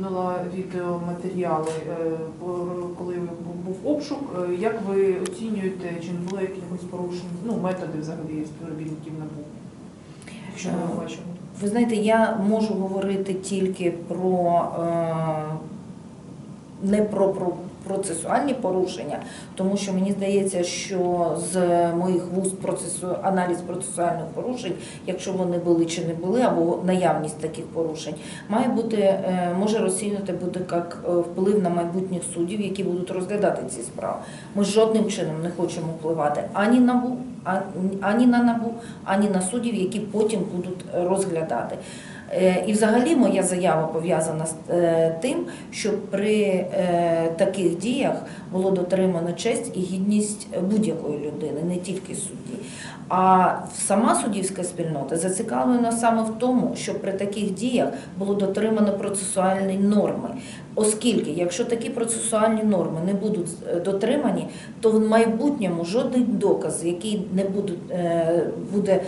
Була відеоматеріали, е, коли був обшук. Е, Як ви оцінюєте, чи не було якихось порушень, ну, методи взагалі співробітників НАБУ? Якщо Е, ми бачимо? Ви знаєте, я можу говорити тільки про не про, про процесуальні порушення, тому що мені здається, що з моїх вуст процесу аналіз процесуальних порушень, якщо вони були чи не були, або наявність таких порушень, має бути е, може розцінювати буде як е, вплив на майбутніх суддів, які будуть розглядати ці справи. Ми жодним чином не хочемо впливати ані на ані на НАБУ, ані на суддів, які потім будуть розглядати. Е, І взагалі моя заява пов'язана з е, тим, що при е, таких діях було дотримано честь і гідність будь-якої людини, не тільки судді. А сама суддівська спільнота зацікавлена саме в тому, щоб при таких діях було дотримано процесуальні норми. Оскільки, якщо такі процесуальні норми не будуть дотримані, то в майбутньому жодний доказ, який не буде, буде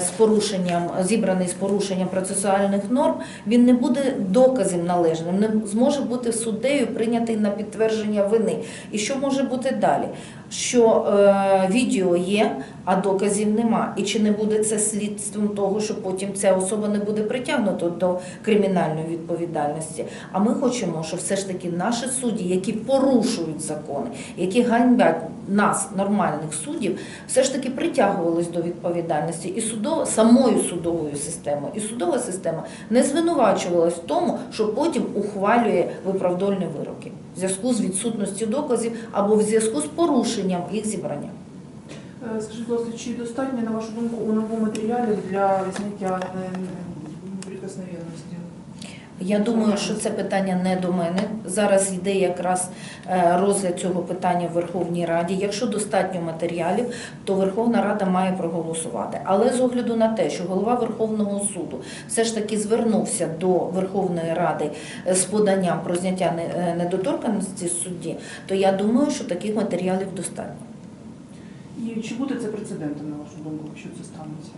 з порушенням зібраний з порушенням процесуальних норм, він не буде доказом належним, не зможе бути суддею прийнятий на підтвердження вини. І що може бути далі? Що е, відео є, а доказів нема. І чи не буде це слідством того, що потім ця особа не буде притягнута до кримінальної відповідальності? А ми хочемо, щоб все ж таки наші судді, які порушують закони, які ганьбять нас, нормальних суддів, все ж таки притягувались до відповідальності і судово, самою судовою системою. І судова система не звинувачувалась в тому, що потім ухвалює виправдольні вироки в зв'язку з відсутністю доказів або в зв'язку з порушенням їх зібрання. Е, Скажіть, будь ласка, чи достатньо, на вашу думку, у новому матеріалів для зняття неприкосновенності? Я думаю, що це питання не до мене. Зараз йде якраз е, розгляд цього питання в Верховній Раді. Якщо достатньо матеріалів, то Верховна Рада має проголосувати. Але з огляду на те, що голова Верховного суду все ж таки звернувся до Верховної Ради е, з поданням про зняття е, недоторканності судді, то я думаю, що таких матеріалів достатньо. І чи буде це прецедентом, на вашу думку, якщо це станеться?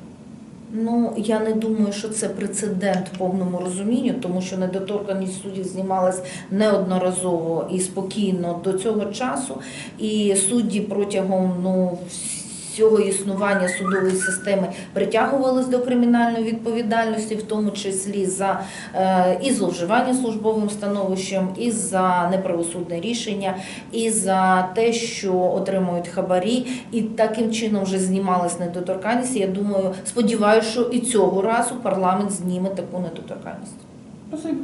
Ну, я не думаю, що це прецедент в повному розумінні, тому що недоторканність суддів знімалась неодноразово і спокійно до цього часу. І судді протягом ну, всього існування судової системи притягувались до кримінальної відповідальності, в тому числі за е, і зловживання службовим становищем, і за неправосудне рішення, і за те, що отримують хабарі, і таким чином вже знімалась недоторканність. Я думаю, сподіваюся, що і цього разу парламент зніме таку недоторканність. Спасибо.